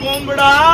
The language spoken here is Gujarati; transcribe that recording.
કોમડા